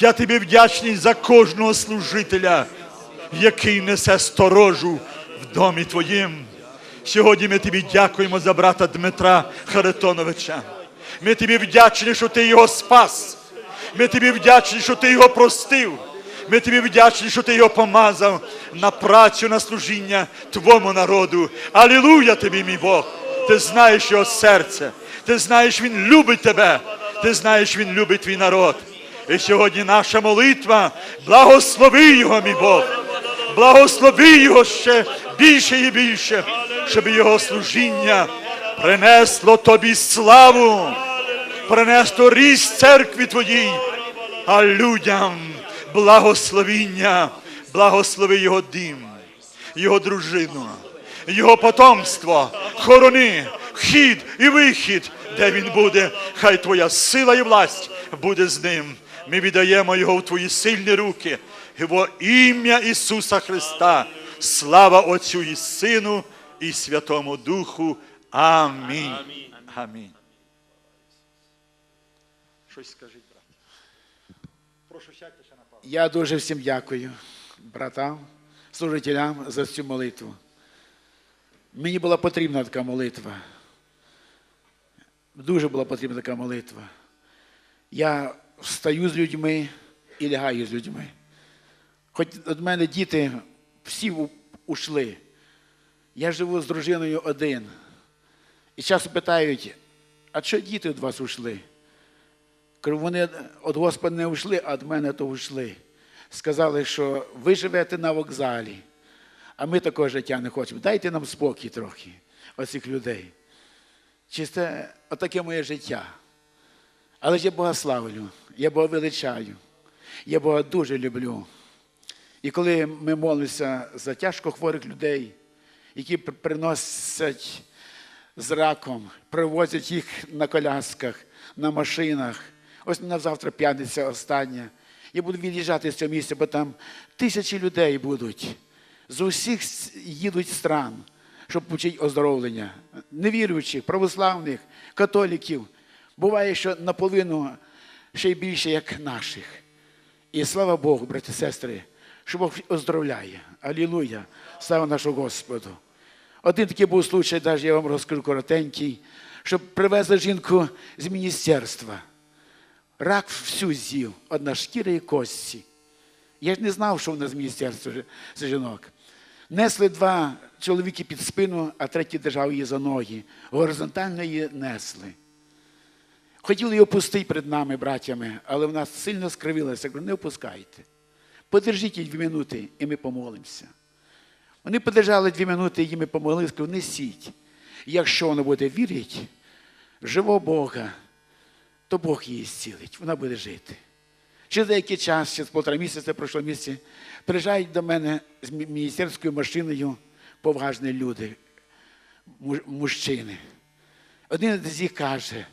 Я тобі вдячний за кожного служителя, який несе сторожу в домі твоїм. Сьогодні ми тобі дякуємо за брата Дмитра Харитоновича. Ми тобі вдячні, що ти його спас. Ми тобі вдячні, що ти його простив. Ми тобі вдячні, що ти його помазав на працю, на служіння твому народу. Алілуя тобі, мій Бог! Ти знаєш його серце. Ти знаєш, він любить тебе. Ти знаєш, він любить твій народ. І сьогодні наша молитва. Благослови його, мій Бог. Благослови його ще більше і більше, щоб його служіння принесло тобі славу, принесло ріст церкві твоїй, а людям благословіння, благослови його дім, його дружину, його потомство, хорони, вхід і вихід, де він буде, хай твоя сила і власть буде з ним. Ми віддаємо його в твої сильні руки. Во ім'я Ісуса Христа. Слава Отцю і Сину і Святому Духу. Амінь. Амінь. Щось скажіть, брат. Прошу сядьте ще на. Я дуже всім дякую, братам, служителям за цю молитву. Мені була потрібна така молитва. Дуже була потрібна така молитва. Я встаю з людьми і лягаю з людьми. Хоч від мене діти всі ушли. Я живу з дружиною один. І часто питають, а що діти від вас ушли? Кажу, вони від Господа не ушли, а від мене то ушли. Сказали, що ви живете на вокзалі, а ми такого життя не хочемо. Дайте нам спокій трохи, оцих людей. Чисте, отаке моє життя. Але ж я Бога славлю, я Бога величаю, я Бога дуже люблю. І коли ми молимося за тяжко хворих людей, які приносять з раком, привозять їх на колясках, на машинах. Ось на завтра п'ятниця остання. Я буду від'їжджати з цього місця, бо там тисячі людей будуть. З усіх їдуть стран, щоб почути оздоровлення. Невіруючих, православних, католіків. Буває, що наполовину ще й більше, як наших. І слава Богу, брати і сестри, що Бог оздоровляє. Алілуя! Слава нашому Господу. Один такий був случай, навіть я вам розкажу коротенький, що привезли жінку з міністерства. Рак всю з'їв, одна шкіра і кості. Я ж не знав, що вона з міністерства це жінок. Несли два чоловіки під спину, а третій держав її за ноги. Горизонтально її несли. Хотіли її опустити перед нами, братями, але вона сильно скривилася. Я кажу, не опускайте. Подержіть її дві минути, і ми помолимося. Вони подержали дві минути, і ми помолилися, сказали, несіть. Якщо вона буде вірити в живого Бога, то Бог її зцілить, вона буде жити. Через деякий час, через півтора місяця, пройшло місяць, приїжджають до мене з міністерською машиною поважні люди, мужчини. Один з них каже,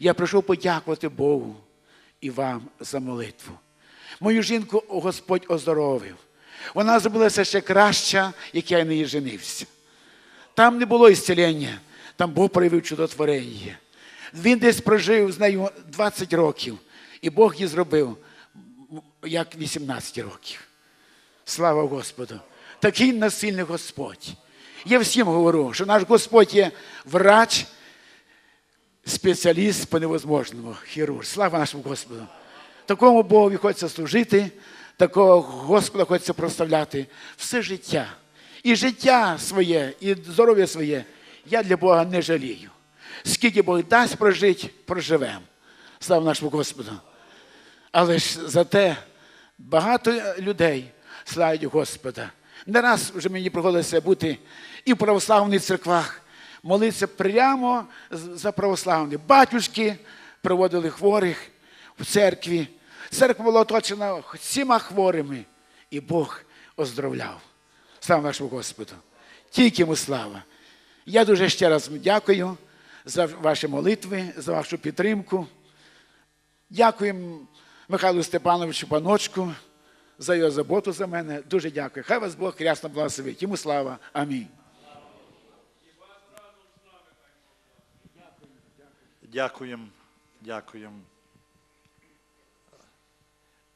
я прийшов подякувати Богу і вам за молитву. Мою жінку Господь оздоровив. Вона зробилася ще краща, як я неї женився. Там не було ісцілення, там Бог проявив чудотворення. Він десь прожив з нею 20 років, і Бог її зробив як 18 років. Слава Господу! Такий насильний Господь. Я всім говорю, що наш Господь є врач, спеціаліст по невозможному, хірург. Слава нашому Господу. Такому Богові хочеться служити, такого Господа хочеться проставляти все життя. І життя своє, і здоров'я своє я для Бога не жалію. Скільки Бог дасть прожити, проживемо. Слава нашому Господу. Але ж зате багато людей славять Господа. Не раз вже мені приходилося бути і в православних церквах, молитися прямо за православних. Батюшки приводили хворих в церкві. Церква була оточена всіма хворими, і Бог оздоровляв. Слава нашому Господу. Тільки йому слава. Я дуже ще раз дякую за ваші молитви, за вашу підтримку. Дякуємо Михайлу Степановичу паночку за його заботу за мене. Дуже дякую. Хай вас Бог рясно благословить. Йому слава. Амінь. Дякуємо, дякуємо.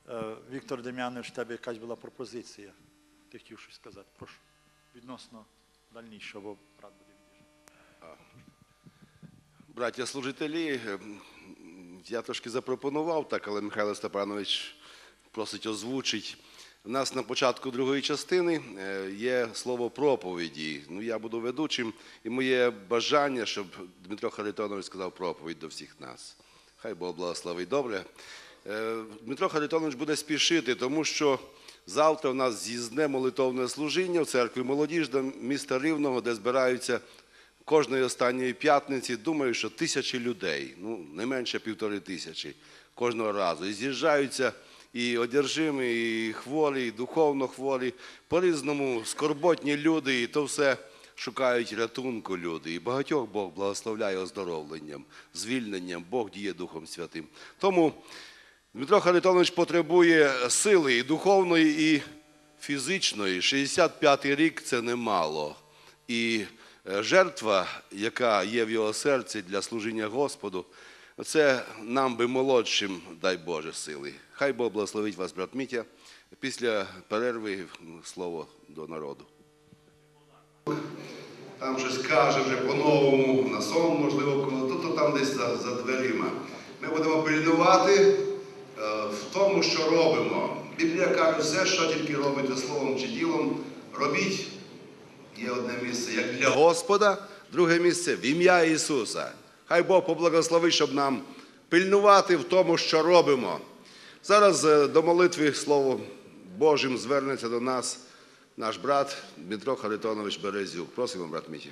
Е, Віктор Дем'янович, в тебе якась була пропозиція. Ти хотів щось сказати. Прошу. Відносно дальнішого, бо брат буде від'їжджати. Браття служителі, ем, я трошки запропонував так, але Михайло Степанович просить озвучить. У нас на початку другої частини е, є слово проповіді. Ну, я буду ведучим, і моє бажання, щоб Дмитро Харитонович сказав проповідь до всіх нас. Хай Бог благословить. Добре. Е, Дмитро Харитонович буде спішити, тому що завтра у нас з'їзне молитовне служіння в церкві Молодіжда міста Рівного, де збираються кожної останньої п'ятниці, думаю, що тисячі людей, ну не менше півтори тисячі кожного разу. І з'їжджаються і одержимі, і хворі, і духовно хворі, по-різному скорботні люди, і то все шукають рятунку люди. І багатьох Бог благословляє оздоровленням, звільненням, Бог діє Духом Святим. Тому Дмитро Харитонович потребує сили і духовної, і фізичної. 65-й рік це немало. І е, жертва, яка є в його серці для служіння Господу, це нам би молодшим, дай Боже, сили. Хай Бог благословить вас, брат Мітя. Після перерви слово до народу. Там щось каже вже по-новому, на сон, можливо, то, то там десь за, за дверима. Ми будемо пильнувати е, в тому, що робимо. Біблія каже, все, що тільки робите словом чи ділом, робіть. Є одне місце як для Господа, друге місце в ім'я Ісуса. Хай Бог поблагословить, щоб нам пильнувати в тому, що робимо. Зараз е, до молитви Слово Божим звернеться до нас наш брат Дмитро Харитонович Березюк. Просимо, брат Мітя.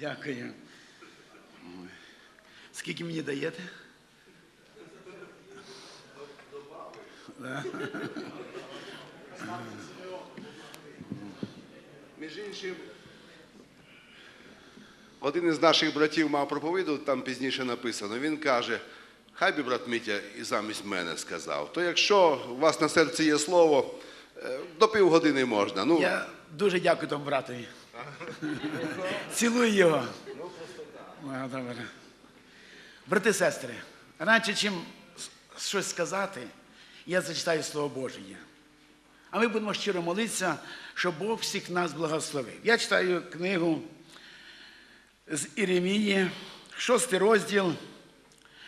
Дякую. Скільки мені даєте? Між іншим, один із наших братів мав проповіду, там пізніше написано. Він каже: хай би брат Мітя і замість мене сказав. То якщо у вас на серці є слово, е, до півгодини можна. Ну, Я дуже дякую тому братові. Цілую його. Ну, добре. Брати сестри, раніше, чим щось сказати, я зачитаю Слово Боже. А ми будемо щиро молитися, щоб Бог всіх нас благословив. Я читаю книгу з Єремії, шостий розділ.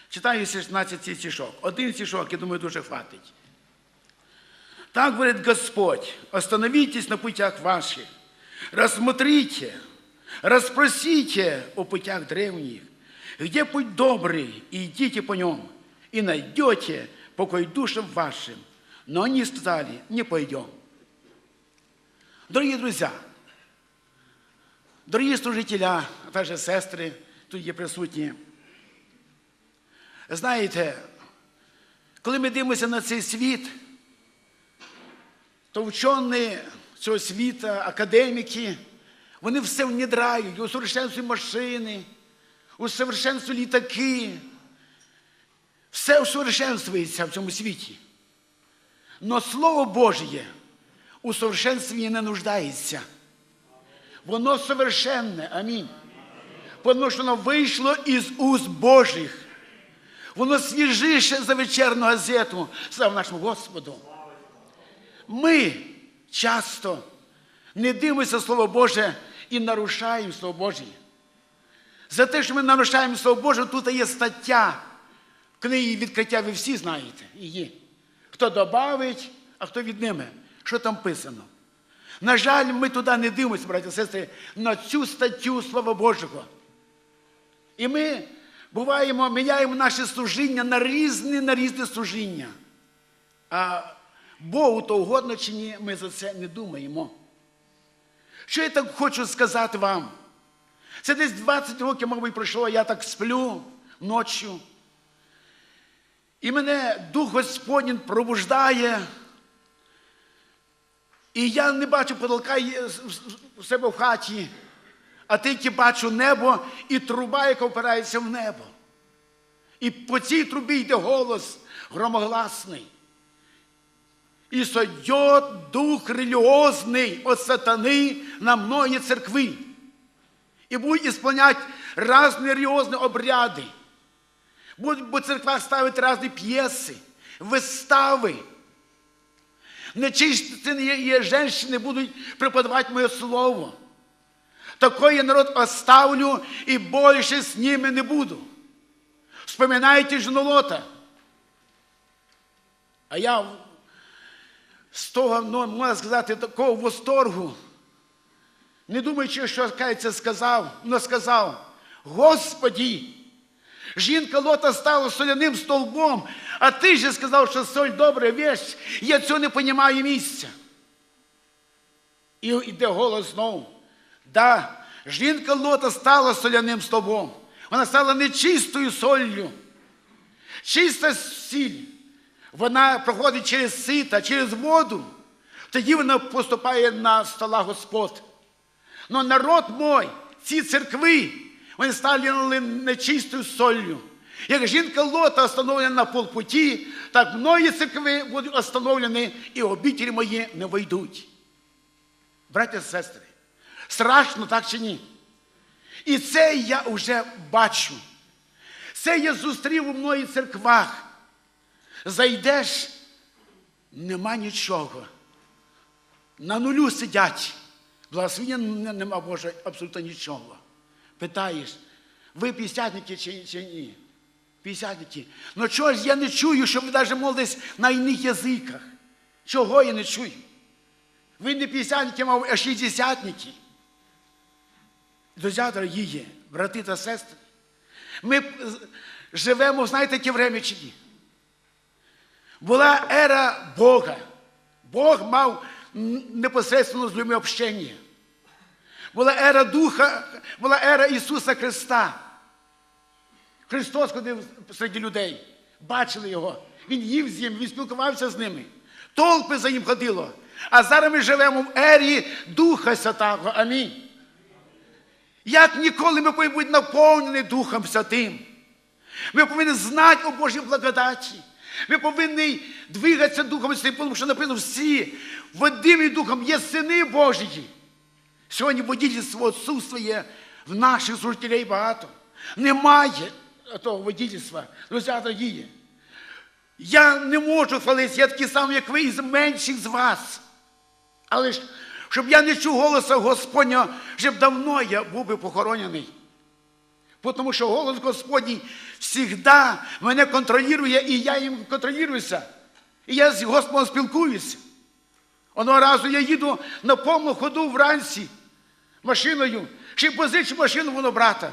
Читаю 16 стишок. Один стишок, я думаю, дуже хватить. Так говорит Господь, остановитесь на путях ваших, рассмотрите, расспросите о путях древних, где путь добрый, и идите по нем, и найдете покой душам вашим. Но они сказали, не пойдем. Дорогие друзья, дорогі служителя, а також сестри, тут є присутні. Знаєте, коли ми дивимося на цей світ, то вчені цього світу, академіки, вони все внідряють, усовершенствують машини, усовершенствують літаки. Все усовершенствується в цьому світі. Но Слово Божє у совершенстві не нуждається. Воно совершенне. Амінь. Тому що воно вийшло із уст Божих. Воно свіжіше за вечірну газету. Слава нашому Господу. Ми часто не дивимося Слово Боже і нарушаємо Слово Боже. За те, що ми нарушаємо Слово Боже, тут є стаття в книгі відкриття, ви всі знаєте її. Хто добавить, а хто відніме. Що там писано? На жаль, ми туди не дивимося, браті і сестри, на цю статтю Слова Божого. І ми буваємо, міняємо наше служіння на різні, на різні служіння. А Богу то угодно чи ні, ми за це не думаємо. Що я так хочу сказати вам? Це десь 20 років, мабуть, пройшло, я так сплю ночі. І мене Дух Господній пробуждає. І я не бачу потолка є з- з- у себе в хаті, а тільки бачу небо і труба, яка впирається в небо. І по цій трубі йде голос громогласний. и сойдет дух религиозный от сатаны на многие церкви и будет исполнять разные религиозные обряды. Будуть по церквах ставити різні п'єси, вистави. Нечисті жінки будуть преподавати моє слово. Такой народ оставлю и больше с ними не буду. Вспоминайте жену. А я з того, ну, можна сказати, такого восторгу, не думаючи, що кається, сказав, але сказав, Господі, жінка Лота стала соляним столбом, а ти же сказав, що соль добра вещь, я цього не розумію місця. І йде голос знову. Да, жінка Лота стала соляним стовбом. Вона стала нечистою солью. Чиста сіль. Вона проходить через сита, через воду. Тоді вона поступає на стола Господ. Но народ мой, ці церкви, вони стали нечистою солью. Як жінка Лота остановлена на полпуті, так многі церкви будуть остановлені і обителі мої не войдуть. Браття і сестри, страшно так чи ні? І це я вже бачу. Це я зустрів у многих церквах. Зайдеш, нема нічого. На нулю сидять. Благословення нема Боже абсолютно нічого. Питаєш, ви п'ятдесятники чи, чи ні? П'ятдесятники. Ну чого ж я не чую, що ви навіть молитесь на іних язиках? Чого я не чую? Ви не п'ятдесятники, а шістдесятники. Друзі, дорогі, брати та сестри, ми живемо, знаєте, яке время чи ні? Була ера Бога. Бог мав непосредственно з людьми общення. Була ера Духа, була ера Ісуса Христа. Христос ходив серед людей, бачили Його. Він їв з ним, він спілкувався з ними. Толпи за ним ходило. А зараз ми живемо в ері Духа Святого. Амінь. Як ніколи ми повинні бути наповнені Духом Святим. Ми повинні знати о Божій благодаті. Ми повинні двигатися Духом Святим, тому що написано всі водимі Духом є сини Божії. Сьогодні водительство відсутствує в наших служителей багато. Немає того водительства. Друзі, дорогі. Я не можу хвалитися, я такий самий, як ви, із менших з вас. Але ж, щоб я не чув голоса Господня, вже б давно я був би похоронений. Тому що голос Господній завжди мене контролює, і я їм контролююся. І я з Господом спілкуюся. Одного разу я їду на повну ходу вранці машиною, ще позичу машину воно брата.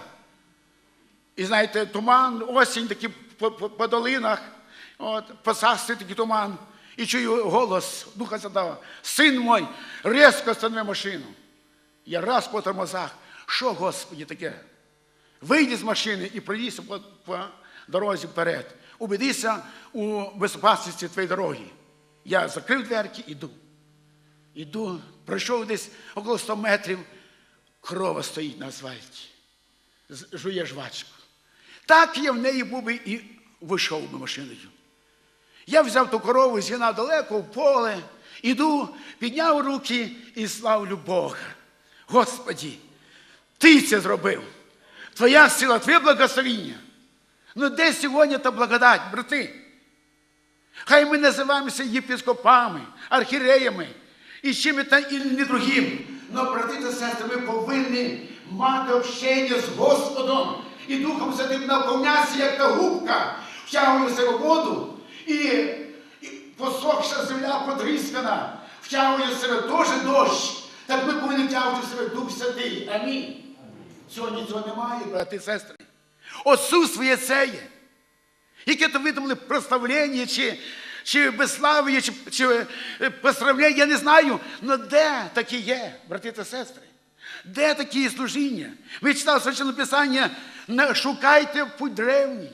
І знаєте, туман, осінь такий по, по, по долинах, от, посасти такий туман. І чую голос Духа Святого, син мой, різко останови машину. Я раз по тормозах. Що, Господі, таке? Вийди з машини і пройдися по, по дорозі вперед. Убедися у безпечності твоєї дороги. Я закрив дверки, іду. Іду, пройшов десь около 100 метрів, крова стоїть на асфальті, жує жвачку. Так я в неї був би і вийшов би машиною. Я взяв ту корову, зігнав далеко в поле, іду, підняв руки і славлю Бога. Господі, Ти це зробив. Твоя сила, Твоє благословіння. Ну де сьогодні та благодать, брати? Хай ми називаємося єпископами, архіреями і чим та і не другим. Но, брати та сестри, ми повинні мати общення з Господом і Духом Святим наповнятися, як та губка, втягує воду, і, і посохша земля подрізкана, втягує себе теж дощ. Так ми повинні втягувати в себе Дух Святий. Амінь. Сьогодні цього немає, брати і сестри. Отсутствує це є. Яке то видумали прославлення, чи, чи безслав'я, чи, чи е, поздравлення, я не знаю. але де такі є, брати та сестри? Де такі служіння? Ви читали Священне Писання, шукайте путь древній,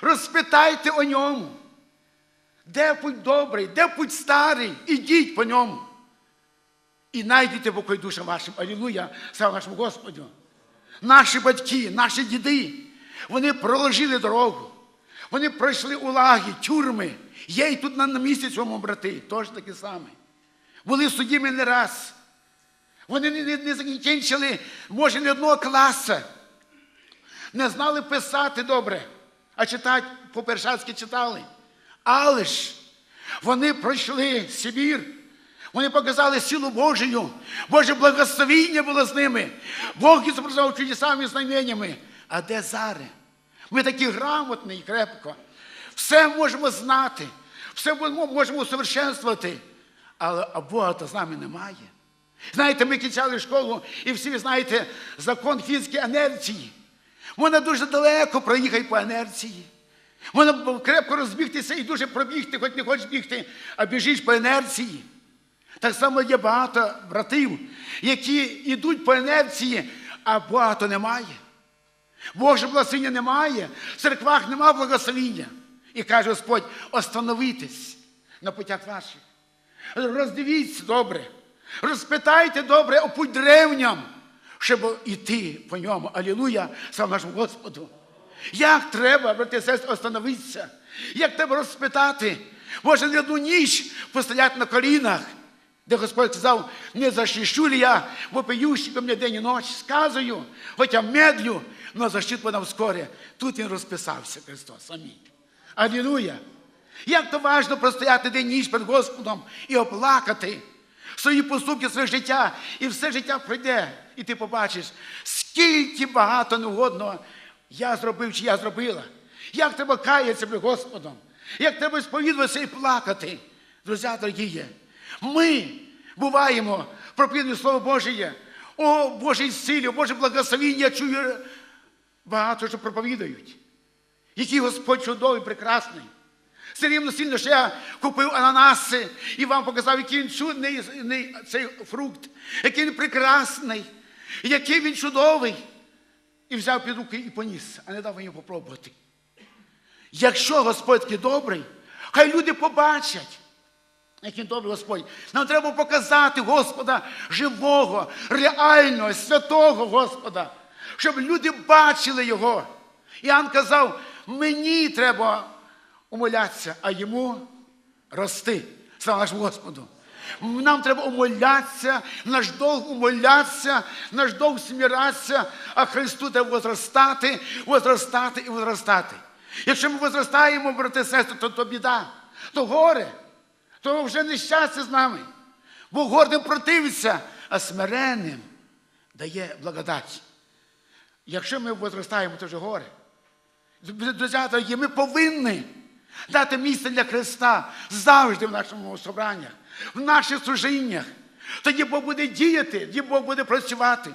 розпитайте о ньому. Де путь добрий, де путь старий, ідіть по ньому. І знайдете покой душам вашим. Алілуя, слава нашому Господу. Наші батьки, наші діди, вони проложили дорогу. Вони пройшли улаги, тюрми Є і тут на, місці цьому брати, теж такі самі. Були судімі не раз. Вони не, не, не закінчили, може, ні одного класу. Не знали писати добре, а читати по-першацьки читали. Але ж вони пройшли Сибір, вони показали силу Божию, Боже благословіння було з ними. Бог їх зобразував чудесами і знаменнями. А де зараз? Ми такі грамотні і крепко. Все можемо знати, все можемо усовершенствувати. Але Бога то з нами немає. Знаєте, ми кінчали школу, і всі ви знаєте закон фізики інерції. Можна дуже далеко проїхати по інерції. Можна крепко розбігтися і дуже пробігти, хоч не хочеш бігти, а біжиш по інерції. Так само є багато братів, які йдуть по інерції, а багато немає. Боже благословення немає, в церквах немає благословіння. І каже Господь, остановитесь на путях ваших. Роздивіться добре, розпитайте добре о путь древням, щоб іти по ньому. Алілуя, слава нашому Господу. Як треба, брати і сестри, остановитися? Як треба розпитати? Може, не одну ніч постояти на колінах, де Господь сказав, не защищу ли я, вопиющий мне день і ніч, сказую, хоча медлю, но защит подам вскоре. Тут він розписався, Христос. Амінь. Алілуя. Як то важно простояти день ніч перед Господом і оплакати свої поступки, своє життя, і все життя пройде, і ти побачиш, скільки багато неугодного я зробив чи я зробила. Як треба каятися перед Господом, як треба сповідуватися і плакати. Друзі, дорогі, ми буваємо проповідне Слово Божє, о Божій силі, о Боже благословіння, я чую багато, що проповідають. Який Господь чудовий, прекрасний. Все рівно сильно, що я купив ананаси і вам показав, який він чудний цей фрукт, який він прекрасний, який він чудовий. І взяв під руки і поніс, а не дав мені попробувати. Якщо Господь добрий, хай люди побачать, який добрий Господь. Нам треба показати Господа живого, реального, святого Господа, щоб люди бачили Його. Іоанн казав, мені треба умолятися, а йому рости. Слава нашому Господу. Нам треба умолятися, наш долг умолятися, наш долг сміратися, а Христу треба возростати, возростати і возростати. Якщо ми возростаємо, брати і сестри, то, то біда, то горе, то вже нещастя з нами. Бо гордим противиться, а смиренним дає благодать. Якщо ми возростаємо, то вже горе. Друзі, дорогі, ми повинні дати місце для Христа завжди в нашому собраннях, в наших служіннях. Тоді Бог буде діяти, тоді Бог буде працювати.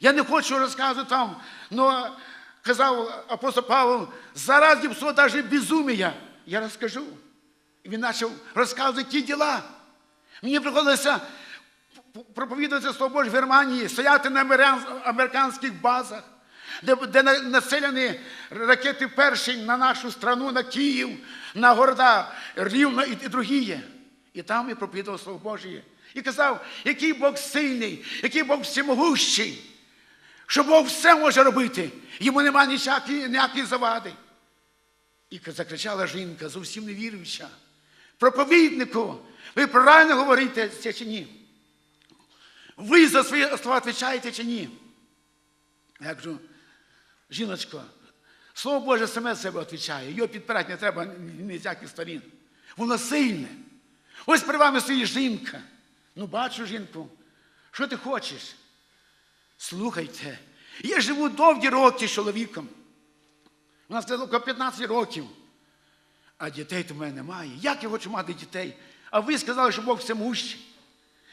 Я не хочу розказувати там, але казав апостол Павло, заради псо навіть безумія. Я розкажу. Він почав розказувати ті діла. Мені приходилося проповідувати Слово Боже в Германії, стояти на американських базах, де, де населені ракети перші на нашу страну, на Київ, на города Рівно і, і другі. І там я проповідував Слово Боже. І казав, який Бог сильний, який Бог всемогущий, що Бог все може робити, йому немає ніякої, ніякої завади. І закричала жінка, зовсім не віруюча. Проповіднику, ви правильно говорите це чи ні? Ви за свої слова відповідаєте чи ні? Я кажу, жіночко, Слово Боже саме себе відповідає, його підпирати не треба ні з яких сторін. Воно сильне. Ось при вами стоїть жінка. Ну, бачу жінку. Що ти хочеш? Слухайте, я живу довгі роки з чоловіком. У нас це 15 років. А дітей то в мене немає. Як я хочу мати дітей? А ви сказали, що Бог всемущий.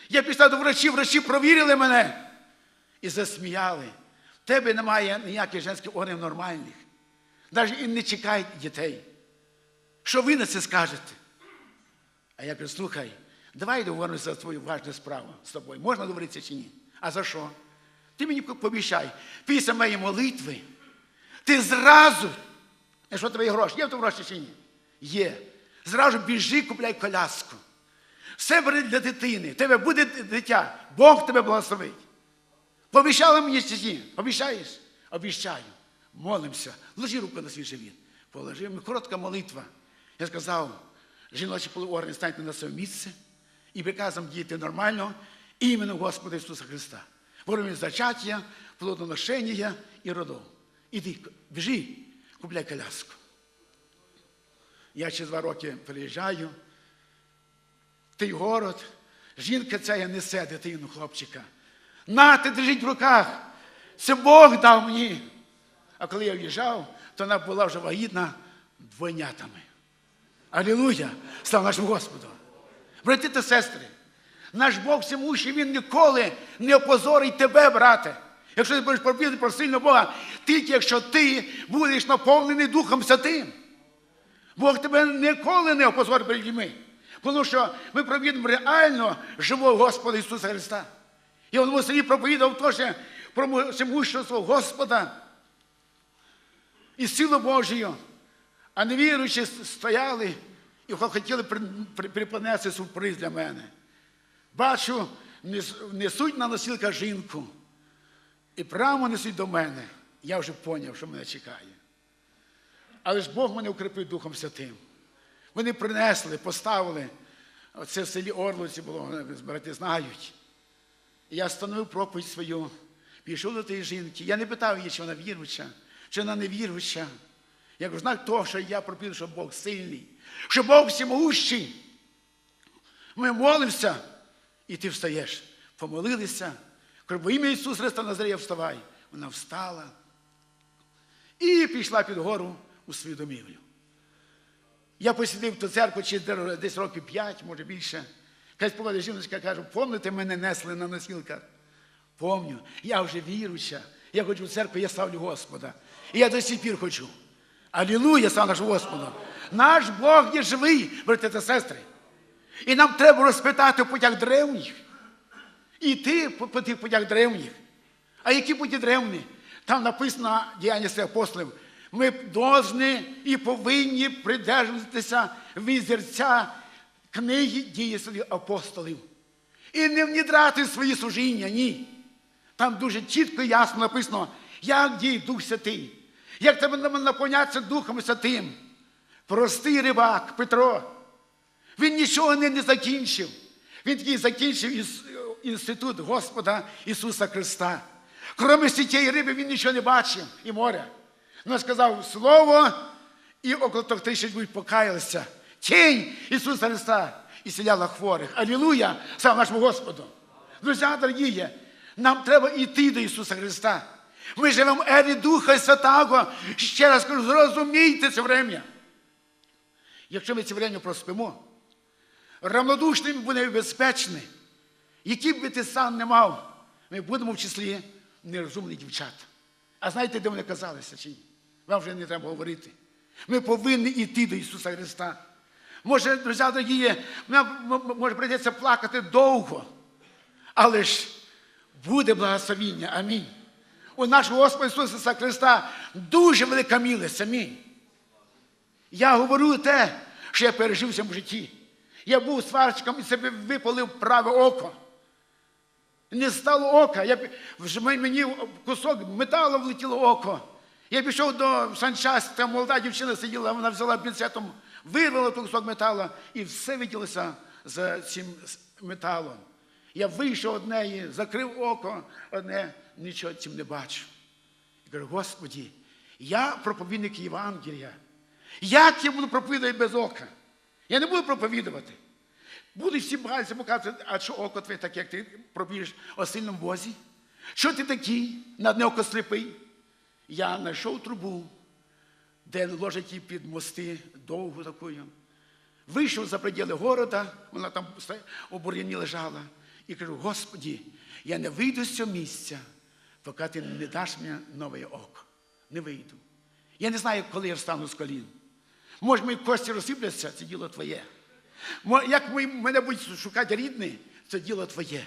Я пішла до врачів, врачі провірили мене і засміяли. Тебе немає ніяких женських органів нормальних. Навіть і не чекають дітей. Що ви на це скажете? А я кажу, слухай, давай договоримося за твою важну справу з тобою. Можна договоритися чи ні? А за що? Ти мені пообіцяй, після моєї молитви, ти зразу, якщо тебе є гроші, є в тебе гроші чи ні? Є. Зразу біжи, купляй коляску. Все бери для дитини. Тебе буде дитя. Бог тебе благословить. Пообіцяла мені чи ні? Обіцяєш? Обіцяю. Молимося. Ложи руку на свій живіт. Положив. Коротка молитва. Я сказав, жіночі полуоргани станьте на своє місце і приказом діяти нормально іменно Господа Ісуса Христа. Ворогом зачаття, плодоношення і родов. Іди, біжи, купляй коляску. Я через два роки приїжджаю, той город, жінка ця несе дитину хлопчика. На, ти держіть в руках. Це Бог дав мені. А коли я в'їжджав, то вона була вже вагітна двойнятами. Алілуя! Слава нашому Господу! Брати та сестри, наш Бог всемущий, Він ніколи не опозорить тебе, брате. Якщо ти будеш проповідати про сильного Бога, тільки якщо ти будеш наповнений Духом Святим. Бог тебе ніколи не опозорить перед людьми. Тому що ми провідуємо реально живого Господа Ісуса Христа. Він в селі проповідав теж про всемущество Господа і силу Божію. А невіруючі стояли і хотіли при- при- сюрприз для мене. Бачу, несуть на носілках жінку. І прямо несуть до мене. Я вже зрозумів, що мене чекає. Але ж Бог мене укріпив Духом Святим. Вони принесли, поставили. Це в селі Орловці було, брати знають. Я встановив проповідь свою, пішов до тієї жінки. Я не питав її, чи вона віруюча, чи вона не віруюча. Я кажу, знак того, що я проповідую, що Бог сильний, що Бог всемогущий. Ми молимося, і ти встаєш. Помолилися. Кажу, во ім'я Ісуса Христа Назарія вставай. Вона встала і пішла під гору у свою домівлю. Я посідив ту церкву чи десь років п'ять, може більше. Якась поводить жіночка каже, помните, мене несли на носілках? Помню, я вже віруюча. Я хочу в церкву, я ставлю Господа. І я до сих пір хочу. Алілуя, слава нашому Господу. Наш Бог є живий, брати та сестри. І нам треба розпитати путях древніх. І ти по, тих путях древніх. А які путі древні? Там написано діяння святих апостолів. Ми повинні і повинні придержуватися візерця книги святих апостолів. І не внідрати свої служіння, ні. Там дуже чітко і ясно написано, як діє Дух Святий, як тебе наповнятися Духом Святим. Простий рибак Петро. Він нічого не, не закінчив. Він тільки закінчив інститут Господа Ісуса Христа. Кроме цієї риби він нічого не бачив і моря. Ну, сказав слово, і около тисяч будуть покаялися. Тінь Ісуса Христа і селяла хворих. Алілуя! Слава нашому Господу! Друзі, дорогі, нам треба йти до Ісуса Христа. Ми живемо в ері Духа Святого. Ще раз кажу, зрозумійте це врем'я. Якщо ми це время проспимо, равнодушними будемо безпечні. Які б ти сам не мав, ми будемо в числі нерозумних дівчат. А знаєте, де вони казалися чи ні? Вам вже не треба говорити. Ми повинні йти до Ісуса Христа. Може, друзі, дорогі, може прийдеться плакати довго, але ж буде благословіння. Амінь. У нашого Господа Ісуса Христа дуже велика милість. Амінь. Я говорю те, що я пережив в цьому житті. Я був сварщиком і себе випалив праве око. Не стало ока. Я, мені кусок металу влетіло око. Я пішов до санчасті, там молода дівчина сиділа, вона взяла пінцетом, вирвала той кусок металу і все виділося за цим металом. Я вийшов од неї, закрив око, одне, нічого цим не бачу. Я кажу, Господі, я проповідник Євангелія. Як я буду проповідувати без ока? Я не буду проповідувати. Будуть всі багатці показувати, а що око твоє таке, як ти пробіжиш о сильному Бозі? Що ти такий, на одне око сліпий? Я знайшов трубу, де ложать її під мости, довгу такою. Вийшов за пределы города, вона там у бур'яні лежала, і кажу, Господі, я не вийду з цього місця, поки ти не даш мені нове око. Не вийду. Я не знаю, коли я встану з колін. Може, мої кості розсипляться, це діло твоє. Як мене будуть шукати рідні, це діло твоє.